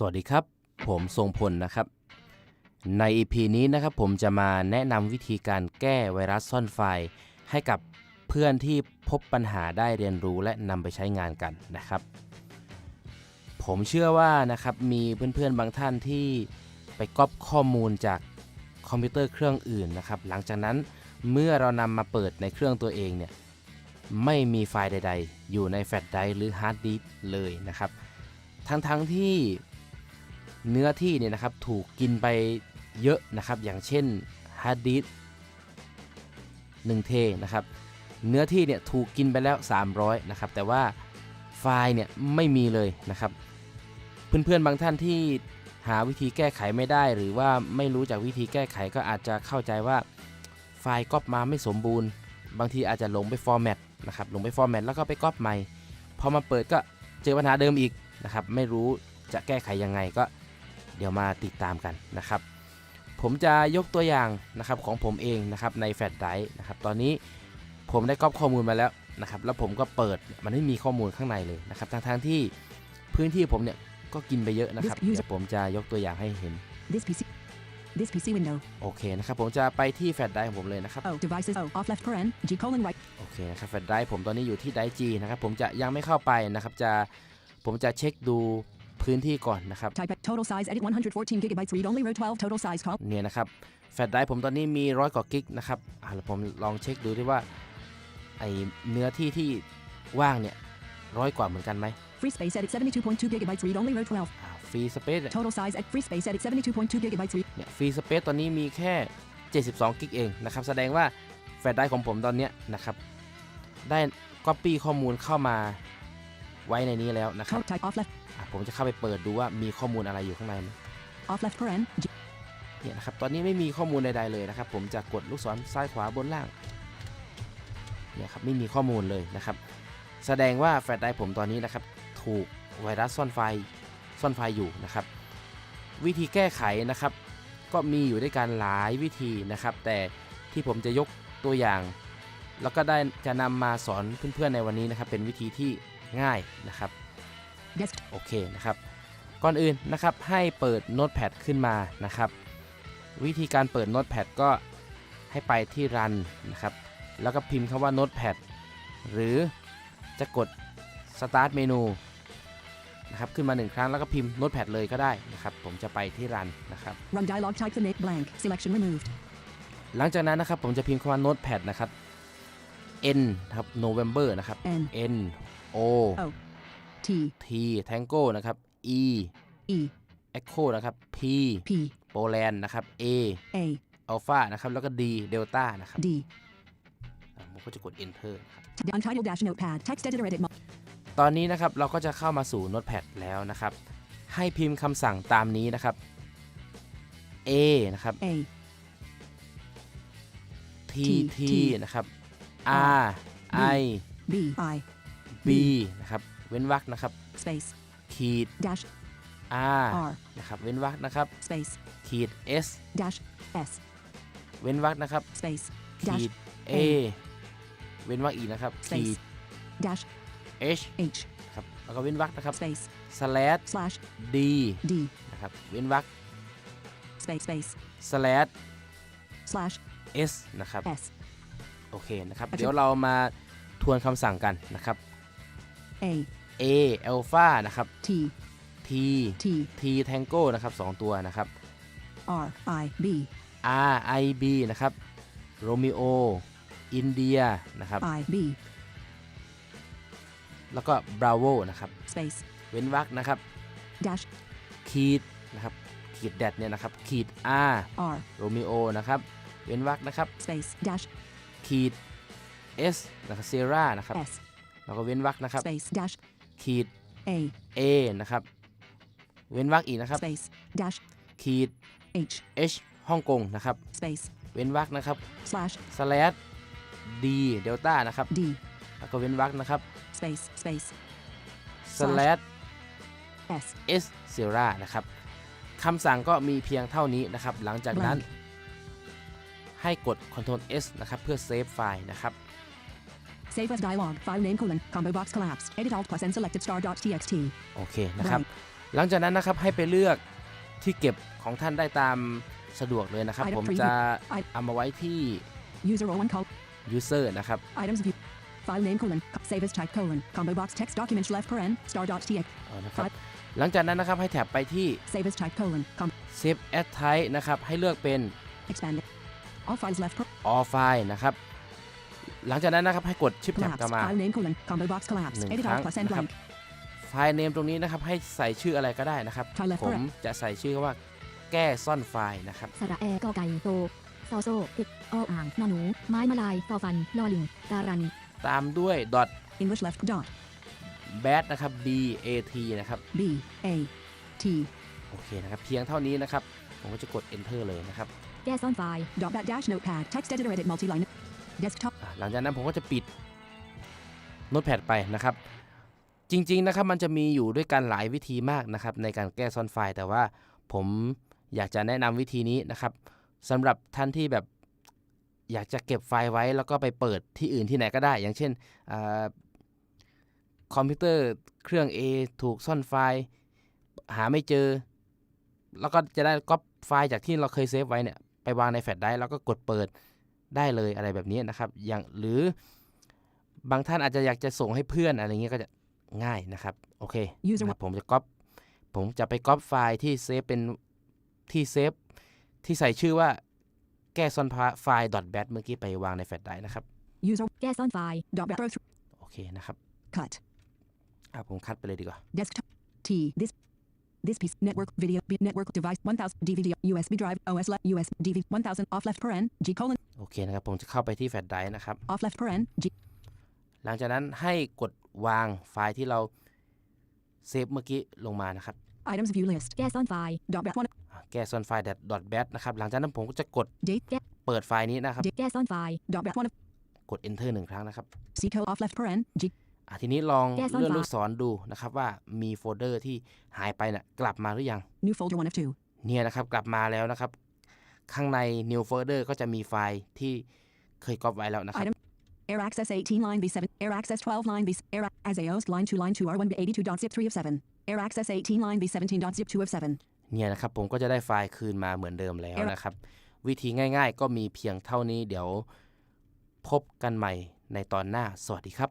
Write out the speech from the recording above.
สวัสดีครับ ผมทรงพลนะครับ ใน EP นี้นะครับผมจะมาแนะนำวิธีการแก้ไวรัสซ่อนไฟล์ ให้กับเพื่อนที่พบปัญหาได้เรียนรู้และนำไปใช้งานกันนะครับ ผมเชื่อว่านะครับมีเพื่อนๆบางท่านที่ไปก๊อปข้อมูลจากคอมพิวเตอร์เครื่องอื่นนะครับ หลังจากนั้นเมื่อเรานำมาเปิดในเครื่องตัวเองเนี่ยไม่มีไฟล์ใด ๆ อยู่ในแฟลชไดร์หรือฮาร์ดดิสเลยนะครับ ทั้งๆที่ เนื้อที่เนี่ยนะครับถูกกินไปเยอะนะครับ อย่างเช่นฮาร์ดดิสก์1เทนะครับ เนื้อที่เนี่ยถูกกินไปแล้ว 300 นะครับ แต่ว่าไฟล์เนี่ยไม่มีเลยนะครับ เพื่อนๆบางท่านที่หาวิธีแก้ไขไม่ได้ หรือว่าไม่รู้จากวิธีแก้ไขก็อาจจะเข้าใจว่าไฟล์ก๊อปมาไม่สมบูรณ์ บางทีอาจจะหลงไปฟอร์แมตนะครับหลงไปฟอร์แมตแล้วก็ไปก๊อปใหม่พอมาเปิดก็เจอปัญหาเดิมอีกนะครับ ไม่รู้จะแก้ไขยังไงก็ เดี๋ยวมาติดตามกันนะครับ ผมจะยกตัวอย่างนะครับของผมเองนะครับในแฟลชไดรฟ์นะครับตอนนี้ผมได้ก๊อปข้อมูลมาแล้วนะครับแล้วผมก็เปิดมันไม่มีข้อมูลข้างในเลยนะครับทั้งๆที่พื้นที่ผมเนี่ยก็กินไปเยอะนะครับ This user- เดี๋ยวผมจะยกตัวอย่างให้เห็น This PC. This PC window. โอเคนะครับ ผมจะไปที่แฟลชไดรฟ์ของผมเลยนะครับ O devices. O off left paren. G colon right. โอเคนะครับแฟลชไดรฟ์ผมตอนนี้อยู่ที่ไดจีนะครับ ผมจะยังไม่เข้าไปนะครับ จะผมจะเช็คดู พื้นที่ก่อนนะครับ Type at total size edit 114 gigabytes read only row 12 total size call. เนี่ยนะครับแฟลชไดรฟ์ผมตอนนี้มีร้อยกว่ากิกนะครับอ่าแล้วผมลองเช็คดูด้วยว่าไอเนื้อที่ที่ว่างเนี่ยร้อยกว่าเหมือนกันไหม Free space edit 72.2 gigabytes read only row 12. อ่าฟรีสเปซ Total size at free space edit 72.2 gigabytes read. เนี่ยฟรีสเปซตอนนี้มีแค่ 72 กิกเองนะครับแสดงว่าแฟลชไดรฟ์ของผมตอนเนี้ยนะครับได้ก๊อปปี้ข้อมูลเข้ามา ไว้ในนี้แล้วนะครับ Code type off left. อะผมจะเข้าไปเปิดดูว่ามีข้อมูลอะไรอยู่ข้างในไหม Off left paren. G เนี่ยนะครับตอนนี้ไม่มีข้อมูลใดๆเลยนะครับ ผมจะกดลูกศรซ้ายขวาบนล่างเนี่ยครับไม่มีข้อมูลเลยนะครับ แสดงว่าแฟลชไดรฟ์ผมตอนนี้นะครับ ถูกไวรัสซ่อนไฟล์ซ่อนไฟล์อยู่นะครับ วิธีแก้ไขนะครับ ก็มีอยู่ด้วยกันหลายวิธีนะครับ แต่ที่ผมจะยกตัวอย่าง แล้วก็ได้จะนำมาสอนเพื่อนๆในวันนี้นะครับ เป็นวิธีที่ ง่ายนะครับ guest. โอเคนะครับ ก่อนอื่นนะครับให้เปิด Notepad ขึ้นมานะครับ วิธีการเปิด Notepad ก็ให้ไปที่ Run นะครับ แล้วก็พิมพ์คำว่า Notepad หรือจะกด Start เมนูนะครับขึ้นมาหนึ่งครั้งแล้วก็พิมพ์ Notepad เลยก็ได้นะครับ ผมจะไปที่ Run นะครับ Run dialog type the name blank. Selection removed. หลังจากนั้นนะครับผมจะพิมพ์คำว่า Notepad นะครับ N นะครับ November นะครับ N N O O T T Tango นะครับ E E Echo นะครับ P P โปแลนด์นะครับ A A อัลฟานะครับ แล้วก็ D เดลต้านะครับ D. อะผมก็จะกด Enter นะครับ Untitled dash notepad. Text editor edit. Mo- ตอนนี้นะครับเราก็จะเข้ามาสู่ Notepad แล้วนะครับ ให้พิมพ์คำสั่งตามนี้นะครับ A นะครับ A T T T นะครับ R I B I B นะครับ เว้นวรรคนะครับ space ขีด dash R R นะครับ เว้นวรรคนะครับ space ขีด S dash S เว้นวรรคนะครับ space ขี dash ด A เว้นวรรคอีกนะครับ ขี space ด dash H H ครับ แล้วก็เว้นวรรคนะครับ space slash slash D D นะครับ เว้นวรรค space space slash slash S นะครับ S โอเคนะครับโอเคเดี๋ยวเรามาทวนคำสั่งกันนะครับ A A alpha นะครับ T T T T tango นะครับสองตัวนะครับ R I B R I B นะครับ Romeo India นะครับ I B แล้วก็ Bravo นะครับ space เว้นวรรคนะครับ dash ขีดนะครับขีดแดดเนี่ยนะครับขีด R R Romeo นะครับเว้นวรรคนะครับ space dash ขีด S นะครับ Sierra นะครับ S แล้วก็เว้นวรรคนะครับ space dash ขีด A A นะครับ เว้นวรรคอีกนะครับ space dash ขีด H H ฮ่องกงนะครับ space เว้นวรรคนะครับ slash slash D เดลต้านะครับ D แล้วก็เว้นวรรคนะครับ space space slash S S Sierra นะครับคำสั่งก็มีเพียงเท่านี้นะครับ หลังจากนั้นให้กด Ctrl S นะครับ เพื่อเซฟไฟล์นะครับ Save as dialog. File name colon. Combo box collapsed. Edit alt plus n selected star dot txt. โอเคนะครับ หลังจากนั้นนะครับให้ไปเลือกที่เก็บของท่านได้ตามสะดวกเลยนะครับ Item ผม preview จะ I- เอามาไว้ที่ User 01 call. user นะครับ Items view. File name colon. co- Save as type colon. Combo box text documents left paren. Star dot tx. เอานะครับหลังจากนั้นนะครับให้แท็บไปที่ Save as type colon. Com. save as type นะครับให้เลือกเป็น Expand. All files left. Per- all file นะครับ หลังจากนั้นนะครับให้กดชิปแท็บ collapse. กลับมา File name colon. Combo box collapse. หนึ่ง Edit ครั้ all ง plus and นะครับ blank. ไฟล์เนมตรงนี้นะครับให้ใส่ชื่ออะไรก็ได้นะครับ Try left ผม paren. จะใส่ชื่อว่าแก้ซ่อนไฟล์นะครับสระแอกอไก่โตซอโซติดออ่างนอหนู ไม้มาลายฟอฟันลอลิงการัน ตามด้วย dot English left dot. bat นะครับ b a t นะครับ B A T. โอเคนะครับ เพียงเท่านี้นะครับ ผมก็จะกด enter เลยนะครับ แก้ซ่อนไฟล์ Dot bat dash notepad. Text editor edit multi-line. Desktop. หลังจากนั้นผมก็จะปิดโน้ตแพดไปนะครับ จริงๆนะครับมันจะมีอยู่ด้วยกันหลายวิธีมากนะครับ ในการแก้ซ่อนไฟล์ แต่ว่าผมอยากจะแนะนำวิธีนี้นะครับสำหรับท่านที่แบบอยากจะเก็บไฟล์ไว้แล้วก็ไปเปิดที่อื่นที่ไหนก็ได้ อย่างเช่นอคอมพิวเตอร์เครื่อง A ถูกซ่อนไฟล์หาไม่เจอ แล้วก็จะได้ก๊อปไฟล์จากที่เราเคยเซฟไว้เนี่ยไปวางในแฟลชไดร์แล้วก็กดเปิด ได้เลยอะไรแบบนี้นะครับ อย่างหรือบางท่านอาจจะอยากจะส่งให้เพื่อนอะไรเงี้ยก็จะง่ายนะครับ โอเค User นะครับผมจะก๊อปผมจะไปก๊อปไฟล์ที่เซฟเป็นที่เซฟที่ใส่ชื่อว่าแก้ซ่อนไฟล์ .bat เมื่อกี้ไปวางในแฟลชไดรฟ์นะครับ User แก้ซ่อนไฟล์ dot bat. Throw through. โอเคนะครับ Cut. อะผมคัดไปเลยดีกว่า Desktop. T. This. This piece. Network. Video. B- network device. 1000. DVD. USB drive. OS left. US. DV. 1000. Off left paren. G colon. โอเคนะครับ ผมจะเข้าไปที่แฟลชไดรฟ์นะครับ Off left paren. G. หลังจากนั้นให้กดวางไฟล์ที่เราเซฟเมื่อกี้ลงมานะครับ Items view list. แก้ซ่อนไฟล์ Dot bat one. อะแก้ซ่อนไฟล์ .bat นะครับ หลังจากนั้นผมก็จะกด Date. เปิดไฟล์นี้นะครับแก้ซ่อนไฟล์ Dot bat one. กด enter หนึ่งครั้งนะครับ C code off left paren. G. อะทีนี้ลองแก้ซ่อนเลื่อนไฟล์ลูกศรดูนะครับว่ามีโฟลเดอร์ที่หายไปน่ะกลับมาหรือยัง New folder one of two. เนี่ยนะครับกลับมาแล้วนะครับ ข้างใน new folder ก็จะมีไฟล์ที่เคยก๊อปไว้แล้วนะครับ Item. Air access 18 line B7. Air access 12 line B. Air as AOS line 2 line 2 R1 82.zip 3 of 7. Air access 18 line B17.zip 2 of 7. เนี่ยนะครับผมก็จะได้ไฟล์คืนมาเหมือนเดิมแล้วเอ๊ะนะครับ วิธีง่าย ๆ ก็มีเพียงเท่านี้เดี๋ยวพบกันใหม่ในตอนหน้า สวัสดีครับ